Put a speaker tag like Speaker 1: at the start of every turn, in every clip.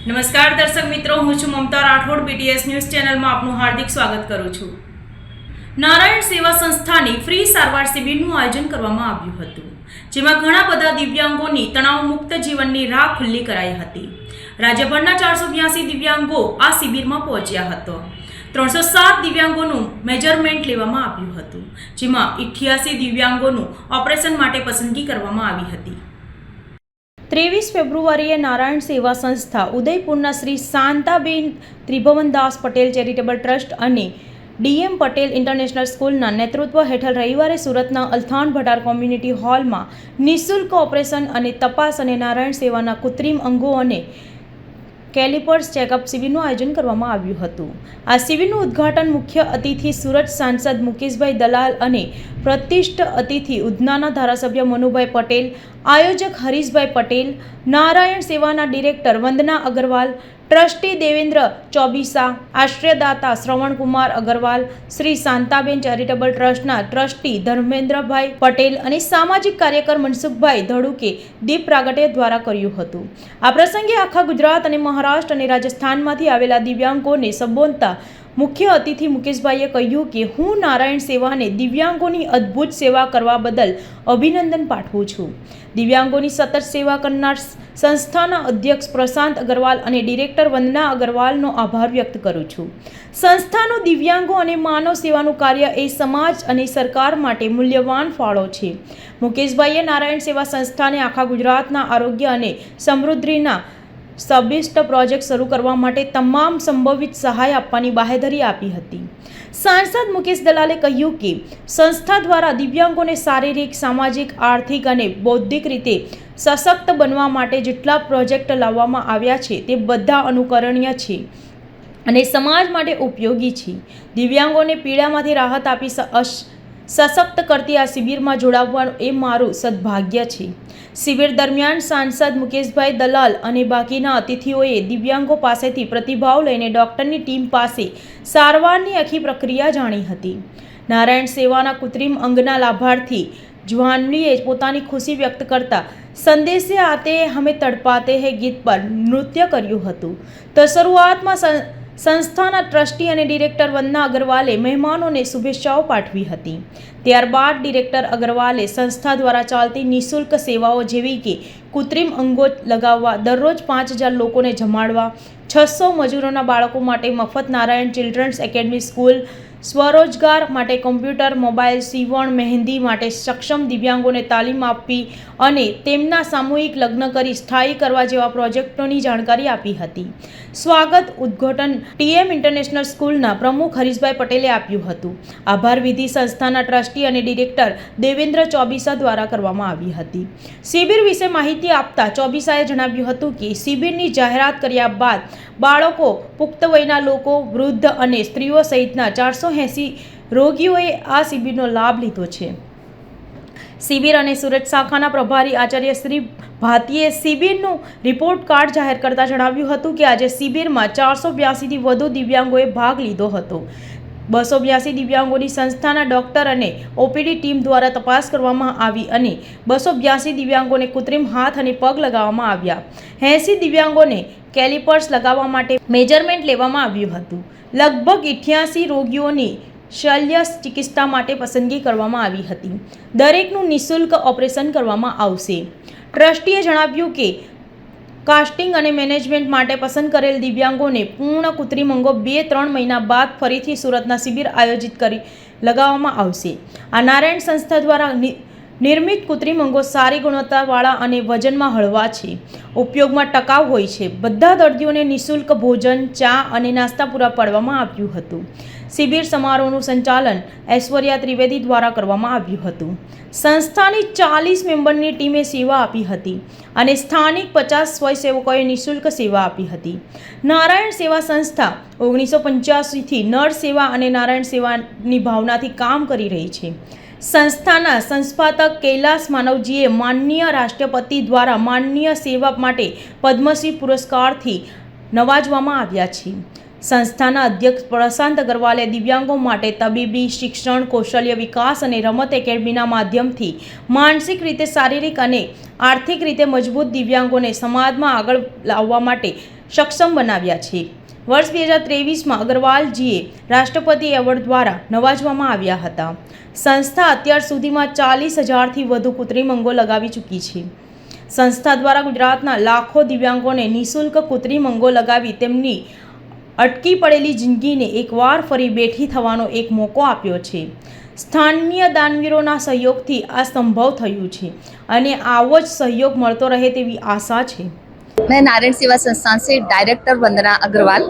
Speaker 1: નમસ્કાર દર્શક મિત્રો, હું છું મમતા રાઠોડ. બીટીએસ ન્યૂઝ ચેનલમાં આપનું હાર્દિક સ્વાગત કરું છું. નારાયણ સેવા સંસ્થાની ફ્રી સારવાર શિબિરનું આયોજન કરવામાં આવ્યું હતું, જેમાં ઘણા બધા દિવ્યાંગોની તણાવમુક્ત જીવનની રાહ ખુલ્લી કરાઈ હતી. રાજ્યભરના ચારસો બ્યાસી દિવ્યાંગો આ શિબિરમાં પહોંચ્યા હતો. ત્રણસો સાત દિવ્યાંગોનું મેજરમેન્ટ લેવામાં આવ્યું હતું, જેમાં ઇઠ્યાસી દિવ્યાંગોનું ઓપરેશન માટે પસંદગી કરવામાં આવી હતી. ત્રેવીસ ફેબ્રુઆરીએ નારાયણ સેવા સંસ્થા ઉદયપુરના શ્રી શાંતાબેન ત્રિભવનદાસ પટેલ ચેરિટેબલ ટ્રસ્ટ અને ડીએમ પટેલ ઇન્ટરનેશનલ સ્કૂલના નેતૃત્વ હેઠળ રવિવારે સુરતના અલથાણ ભટાર કોમ્યુનિટી હોલમાં નિઃશુલ્ક ઓપરેશન અને તપાસ અને નારાયણ સેવાના કૃત્રિમ અંગો અને કેલિપર્સ ચેકઅપ શિબિરનું આયોજન કરવામાં આવ્યું હતું. આ શિબિરનું ઉદ્ઘાટન મુખ્ય અતિથિ સુરત સાંસદ મુકેશભાઈ દલાલ અને પ્રતિષ્ઠ અતિથિ ઉધનાના ધારાસભ્ય મનુભાઈ પટેલ, આયોજક હરીશભાઈ પટેલ, નારાયણ સેવાના ડિરેક્ટર વંદના અગરવાલ ટ્રસ્ટી દેવેન્દ્ર ચોબીસા, આશ્રયદાતા શ્રવણકુમાર અગરવાલ, શ્રી શાંતાબેન ચેરિટેબલ ટ્રસ્ટના ટ્રસ્ટી ધર્મેન્દ્રભાઈ પટેલ અને સામાજિક કાર્યકર મનસુખભાઈ ધડુકે દીપ પ્રાગટ્ય દ્વારા કર્યું હતું. આ પ્રસંગે આખા ગુજરાત અને મહારાષ્ટ્ર અને રાજસ્થાનમાંથી આવેલા દિવ્યાંગોને સંબોધતા મુખ્ય અતિથિ મુકેશભાઈએ કહ્યું કે હું નારાયણ સેવાને દિવ્યાંગોની અદ્ભુત સેવા કરવા બદલ અભિનંદન પાઠવું છું. દિવ્યાંગોની સતત સેવા કરનાર સંસ્થાના અધ્યક્ષ પ્રશાંત અગરવાલ અને ડિરેક્ટર વંદના અગરવાલનો આભાર વ્યક્ત કરું છું. સંસ્થાનો દિવ્યાંગો અને માનવ સેવાનું કાર્ય એ સમાજ અને સરકાર માટે મૂલ્યવાન ફાળો છે. મુકેશભાઈએ નારાયણ સેવા સંસ્થાને આખા ગુજરાતના આરોગ્ય અને સમૃદ્ધિના સબિષ્ટ પ્રોજેક્ટ શરૂ કરવા માટે તમામ સંભવિત સહાય આપવાની બાહેધરી આપી હતી. સાંસદ મુકેશ દલાલે કહ્યું કે, સંસ્થા દ્વારા દિવ્યાંગોને શારીરિક, સામાજિક, આર્થિક અને બૌદ્ધિક રીતે સશક્ત બનવા માટે જેટલા પ્રોજેક્ટ લાવવામાં આવ્યા છે તે બધા અનુકરણીય છે અને સમાજ માટે ઉપયોગી છે. દિવ્યાંગોને પીડામાંથી રાહત આપી સશક્ત કરતી આ શિબિરમાં જોડાવવાનું એ મારું સદભાગ્ય છે. શિબિર દરમિયાન સાંસદ મુકેશભાઈ દલાલ અને બાકીના અતિથિઓએ દિવ્યાંગો પાસેથી પ્રતિભાવ લઈને ડૉક્ટરની ટીમ પાસે સારવારની આખી પ્રક્રિયા જાણી હતી. નારાયણ સેવાના કૃત્રિમ અંગના લાભાર્થી જ્વાનલીએ પોતાની ખુશી વ્યક્ત કરતા સંદેશે આતે હમે તડપાતે હે ગીત પર નૃત્ય કર્યું હતું. તો શરૂઆતમાં સંસ્થાના ટ્રસ્ટી અને ડિરેક્ટર વંદના અગરવાલે મહેમાનોને શુભેચ્છાઓ પાઠવી હતી. ત્યારબાદ ડિરેક્ટર અગરવાલે સંસ્થા દ્વારા ચાલતી નિઃશુલ્ક સેવાઓ જેવી કે કૃત્રિમ અંગો લગાવવા, દરરોજ પાંચ હજાર લોકોને જમાડવા, છસો મજૂરોના બાળકો માટે મફત નારાયણ ચિલ્ડ્રન્સ એકેડમી સ્કૂલ, સ્વરોજગાર માટે કોમ્પ્યુટર, મોબાઈલ, સીવણ, મહેંદી માટે સક્ષમ દિવ્યાંગોને તાલીમ આપવી અને તેમના સામૂહિક લગ્ન કરી સ્થાયી કરવા જેવા પ્રોજેક્ટોની જાણકારી આપી હતી. સ્વાગત ઉદ્ઘાટન ટીએમ ઇન્ટરનેશનલ સ્કૂલના પ્રમુખ હરીશભાઈ પટેલે આપ્યું હતું. આભાર વિધિ સંસ્થાના ટ્રસ્ટી અને ડિરેક્ટર દેવેન્દ્ર ચોબીસા દ્વારા કરવામાં આવી હતી. શિબિર વિશે માહિતી આપતા ચોબીસાએ જણાવ્યું હતું કે, શિબિરની જાહેરાત કર્યા બાદ બાળકો, પુખ્ત વયના લોકો, વૃદ્ધ અને સ્ત્રીઓ સહિતના ચારસો એંસી રોગીઓએ આ શિબિરનો લાભ લીધો છે. શિબિર અને સુરત શાખાના પ્રભારી આચાર્ય શ્રી ભાતીએ શિબિરનું રિપોર્ટ કાર્ડ જાહેર કરતા જણાવ્યું હતું કે આજે શિબિરમાં ચારસો બ્યાસીથી વધુ દિવ્યાંગોએ ભાગ લીધો હતો. બસો બ્યાસી દિવ્યાંગોની સંસ્થાના ડોક્ટર અને ઓપીડી ટીમ દ્વારા તપાસ કરવામાં આવી અને બસો બ્યાસી દિવ્યાંગોને કૃત્રિમ હાથ અને પગ લગાવવામાં આવ્યા. એંસી દિવ્યાંગોને કેલિપર્સ લગાવવા માટે મેજરમેન્ટ લેવામાં આવ્યું હતું. લગભગ ઇઠ્યાસી રોગીઓની શલ્ય ચિકિત્સા માટે પસંદગી કરવામાં આવી હતી. દરેકનું નિઃશુલ્ક ઓપરેશન કરવામાં આવશે. ટ્રસ્ટીએ જણાવ્યું કે, કાસ્ટિંગ અને મેનેજમેન્ટ માટે પસંદ કરેલ દિવ્યાંગોને પૂર્ણ કૃત્રિમ અંગો બે ત્રણ મહિના બાદ ફરીથી સુરતના શિબિર આયોજિત કરી લગાવવામાં આવશે. આ નારાયણ સંસ્થા દ્વારા નિર્મિત કૃત્રિમ અંગો સારી ગુણવત્તાવાળા અને વજનમાં હળવા છે. ઉપયોગમાં ટકાઉ હોય છે. બધા દર્દીઓને નિઃશુલ્ક ભોજન, ચા અને નાસ્તા પૂરા પાડવામાં આવ્યું હતું. શિબિર સમારોહનું સંચાલન ઐશ્વર્યા ત્રિવેદી દ્વારા કરવામાં આવ્યું હતું. સંસ્થાની ચાલીસ મેમ્બરની ટીમે સેવા આપી હતી અને સ્થાનિક પચાસ સ્વયંસેવકોએ નિઃશુલ્ક સેવા આપી હતી. નારાયણ સેવા સંસ્થા ઓગણીસો પંચ્યાસીથી નર સેવા અને નારાયણ સેવાની ભાવનાથી કામ કરી રહી છે. સંસ્થાના સંસ્થાપક કૈલાસ માનવજીએ માનનીય રાષ્ટ્રપતિ દ્વારા માનનીય સેવા માટે પદ્મશ્રી પુરસ્કારથી નવાજવામાં આવ્યા છે. સંસ્થાના અધ્યક્ષ પ્રશાંત અગરવાલે દિવ્યાંગો માટે તબીબી શિક્ષણ, કૌશલ્ય વિકાસ અને રમત એકેડમીના માધ્યમથી માનસિક રીતે શારીરિક અને આર્થિક રીતે મજબૂત દિવ્યાંગોને સમાજમાં આગળ લાવવા માટે સક્ષમ બનાવ્યા છે. વર્ષ બે હજાર ત્રેવીસમાં અગ્રવાલજીએ રાષ્ટ્રપતિ એવોર્ડ દ્વારા નવાજવામાં આવ્યા હતા. સંસ્થા અત્યાર સુધીમાં ચાલીસ હજારથી વધુ કૃત્રિમ અંગો લગાવી ચૂકી છે. સંસ્થા દ્વારા ગુજરાતના લાખો દિવ્યાંગોને નિઃશુલ્ક કૃત્રિમ અંગો લગાવી તેમની અટકી પડેલી જિંદગીને એકવાર ફરી બેઠી થવાનો એક મોકો આપ્યો છે સ્થાનીય દાનવીરોના સહયોગથી આ સંભવ થયું છે અને આવો જ સહયોગ મળતો રહે તેવી આશા છે
Speaker 2: मैं नारायण सेवा संस्थान से डायरेक्टर वंदना अग्रवाल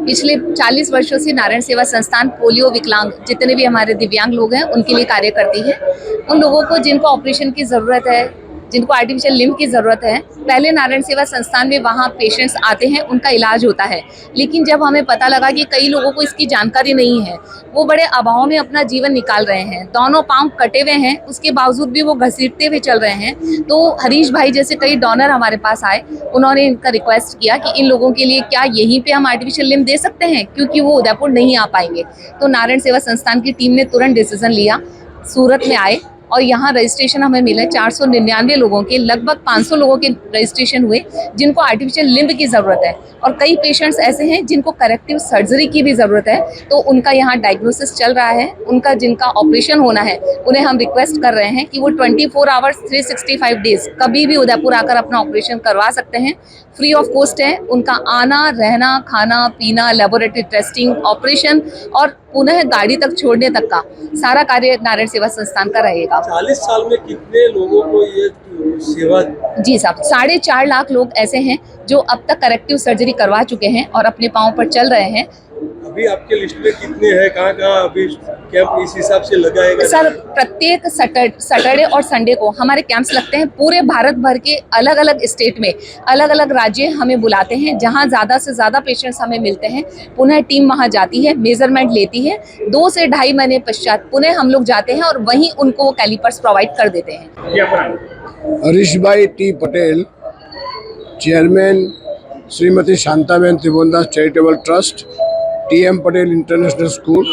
Speaker 2: पिछले 40 वर्षों से नारायण सेवा संस्थान पोलियो विकलांग जितने भी हमारे दिव्यांग लोग हैं उनके लिए कार्य करती है उन लोगों को जिनको ऑपरेशन की ज़रूरत है जिनको आर्टिफिशियल लिम्ब की ज़रूरत है, पहले नारायण सेवा संस्थान में वहाँ पेशेंट्स आते हैं, उनका इलाज होता है। लेकिन जब हमें पता लगा कि कई लोगों को इसकी जानकारी नहीं है, वो बड़े अभाव में अपना जीवन निकाल रहे हैं। दोनों पाँव कटे हुए हैं, उसके बावजूद भी वो घसीटते हुए चल रहे हैं। तो हरीश भाई जैसे कई डोनर हमारे पास आए, उन्होंने इनका रिक्वेस्ट किया कि इन लोगों के लिए क्या यहीं पर हम आर्टिफिशियल लिम्ब दे सकते हैं, क्योंकि वो उदयपुर नहीं आ पाएँगे। तो नारायण सेवा संस्थान की टीम ने तुरंत डिसीज़न लिया, सूरत में आए। और यहाँ रजिस्ट्रेशन हमें मिले चार सौ निन्यानवे लोगों के, लगभग 500 लोगों के रजिस्ट्रेशन हुए, जिनको आर्टिफिशियल लिम्ब की ज़रूरत है। और कई पेशेंट्स ऐसे हैं जिनको करेक्टिव सर्जरी की भी ज़रूरत है तो उनका यहाँ डायग्नोसिस चल रहा है। उनका जिनका ऑपरेशन होना है, उन्हें हम रिक्वेस्ट कर रहे हैं कि वो 24 four hours three sixty five days कभी भी उदयपुर आकर अपना ऑपरेशन करवा सकते हैं। फ्री ऑफ़ कॉस्ट है, उनका आना, रहना, खाना, पीना लेबोरेटरी टेस्टिंग ऑपरेशन और पुनः गाड़ी तक छोड़ने तक का सारा कार्य नारायण सेवा संस्थान का रहेगा।
Speaker 3: चालीस साल में कितने लोगों को ये सेवा
Speaker 2: जी साहब साढ़े चार लाख लोग ऐसे हैं जो अब तक करेक्टिव सर्जरी करवा चुके हैं और अपने पाँव पर चल रहे हैं
Speaker 3: अभी आपके लिस्ट में कितने हैं? कहाँ कहाँ अभी कैंप इस हिसाब से लगाएगा
Speaker 2: सर प्रत्येक सैटरडे और संडे को हमारे कैंप्स लगते हैं पूरे भारत भर के अलग अलग स्टेट में। अलग अलग राज्य हमें बुलाते हैं जहाँ ज़्यादा से ज़्यादा पेशेंट्स हमें मिलते हैं। पुनः टीम वहाँ जाती है मेज़रमेंट लेती है। दो से ढाई महीने पश्चात पुनः हम लोग जाते हैं और वहीं उनको वो कैलिपर्स प्रोवाइड कर देते हैं।
Speaker 4: Harish bhai T Patel chairman Shrimati Shantaben Tribhuvandas charitable trust TM Patel international school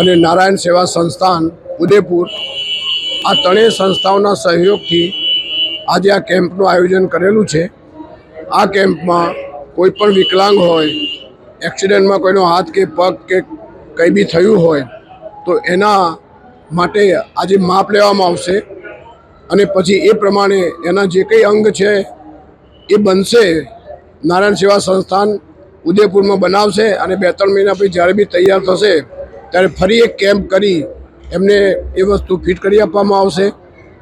Speaker 4: અને નારાયણ સેવા સંસ્થાન ઉદયપુર. આ ત્રણેય સંસ્થાઓના સહયોગથી આજે આ કેમ્પનું આયોજન કરેલું છે. આ કેમ્પમાં કોઈ પણ વિકલાંગ હોય, એક્સિડન્ટમાં કોઈનો હાથ કે પગ કે કંઈ બી થયું હોય, તો એના માટે આજે માપ લેવામાં આવશે અને પછી એ પ્રમાણે એના જે કંઈ અંગ છે એ બનશે. નારાયણ સેવા સંસ્થાન ઉદયપુરમાં બનાવશે અને બે ત્રણ મહિના પછી જ્યારે બી તૈયાર થશે, ત્યારે ફરી એક કેમ્પ કરી એમને એ વસ્તુ ફિટ કરી આપવામાં આવશે.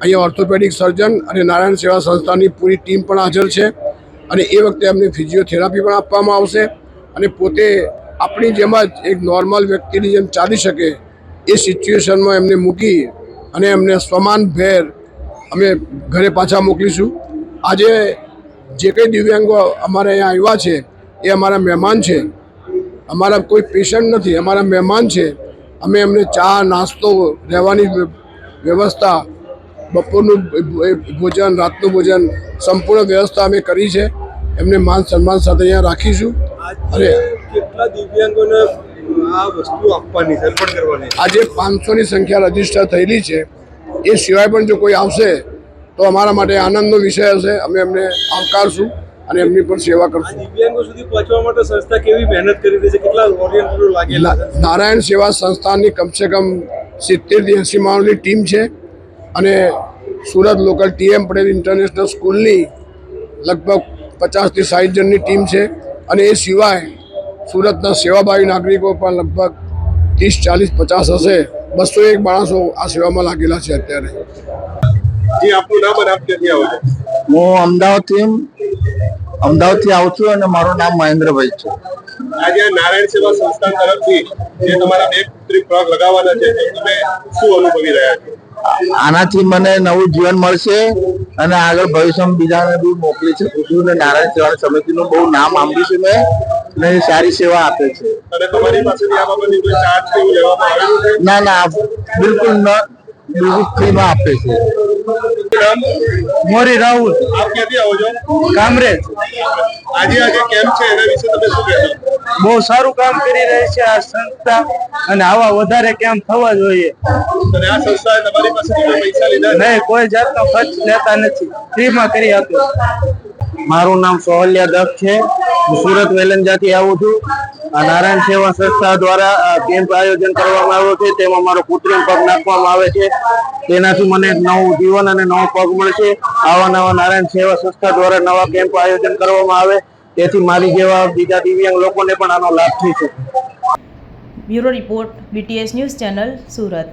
Speaker 4: અહીંયા ઓર્થોપેડિક સર્જન અને નારાયણ સેવા સંસ્થાની પૂરી ટીમ પણ હાજર છે અને એ વખતે એમને ફિઝિયોથેરાપી પણ આપવામાં આવશે અને પોતે આપણી જેમ જ એક નોર્મલ વ્યક્તિની જેમ ચાલી શકે એ સિચ્યુએશનમાં એમને મૂકી અને એમને સમાન ભેર અમે ઘરે પાછા મોકલીશું. આજે જે કંઈ દિવ્યાંગો અમારે અહીંયા આવ્યા છે એ અમારા મહેમાન છે. અમારા કોઈ પેશન્ટ નથી અમારા મહેમાન છે. અમે એમને ચા નાસ્તો રહેવાની વ્યવસ્થા બપોરનું ભોજન રાતનું ભોજન સંપૂર્ણ વ્યવસ્થા અમે કરી છે. એમને માન સન્માન સાથે અહીંયા રાખીશું.
Speaker 3: અને કેટલા દિવ્યાંગોને આ વસ્તુ આપવાની કરવાની?
Speaker 4: આજે પાંચસોની સંખ્યા રજિસ્ટર થયેલી છે. એ સિવાય પણ જો કોઈ આવશે તો અમારા માટે આનંદનો વિષય હશે. અમે એમને આવકારશું. અને એમની પણ સેવા કરશું.
Speaker 3: દિવ્યાંગો સુધી પહોંચવા માટે સંસ્થા કેવી મહેનત કરી રહી છે? કેટલા વોરિયન્ટરો લાગેલા
Speaker 4: નારાયણ સેવા સંસ્થાની કમસે કમ સિત્તેરથી એંસી માણસની ટીમ છે અને Surat local TM Patel international સ્કૂલની લગભગ પચાસથી સાઠ જણની ટીમ છે અને એ સિવાય સુરતના સેવાભાવી નાગરિકો પણ લગભગ ત્રીસ ચાલીસ પચાસ હશે. બસો એક માણસો આ સેવામાં લાગેલા છે અત્યારે.
Speaker 3: જી આપનું નામ અને આપ ક્યાંથી આવો છો
Speaker 5: હું અમદાવાદથી અમદાવાદથી આવું છું અને મારું નામ મહેન્દ્રભાઈ છે.
Speaker 3: આજે આ નારાયણ સેવા સંસ્થાન તરફથી જે તમારા બે પુત્રી ફ્રોક લગાવવાના છે તમે શું અનુભવી રહ્યા છો?
Speaker 5: આનાથી મને નવું જીવન મળશે અને આગળ ભવિષ્યમાં બીજાને બી મોકલી શકું છું અને નારાયણ સેવા સમિતિનું બહુ નામ આંબ્યું છે મેં અને એ સારી સેવા આપે છે.
Speaker 3: અને તમારી પાસેથી આ બાબતની કોઈ ચાર્જ લેવામાં આવે?
Speaker 5: ના ના બિલકુલ ન બિલકુલ ફ્રીમાં આપે છે.
Speaker 3: નામ?
Speaker 5: મોરી રાહુલ.
Speaker 3: આપ ક્યાંથી આવો છો?
Speaker 5: કામરેજ.
Speaker 3: આજે આજે કેમ્પ છે એના વિશે તમે શું કહેશો?
Speaker 5: બહુ સારું કામ કરી રહી છે આ સંસ્થા અને આવા વધારે કેમ થવા જોઈએ.
Speaker 3: અને આ સંસ્થાએ તમારી પાસેથી કોઈ પૈસા લીધા
Speaker 5: નહીં કોઈ જાતનો ખર્ચ લેતા નથી. ફ્રીમાં કરી આપ્યો મારું નામ સોહલ્યા દત્ત છે. હું સુરત વેલંજાથી આવું છું. આ નારાયણ સેવા સંસ્થા દ્વારા કેમ્પ આયોજન કરવામાં આવ્યો છે. તેમાં મારો કૃત્રિમ પગ નાખવામાં આવે છે. તેનાથી મને નવું જીવન અને નવો પગ મળશે. આવા નવા નારાયણ સેવા સંસ્થા દ્વારા નવા કેમ્પ આયોજન કરવામાં આવે. તેથી મારી જેવા બીજા દિવ્યાંગ લોકોને પણ આનો લાભ થઈ શકે.
Speaker 1: Bureau report BTS news channel, Surat.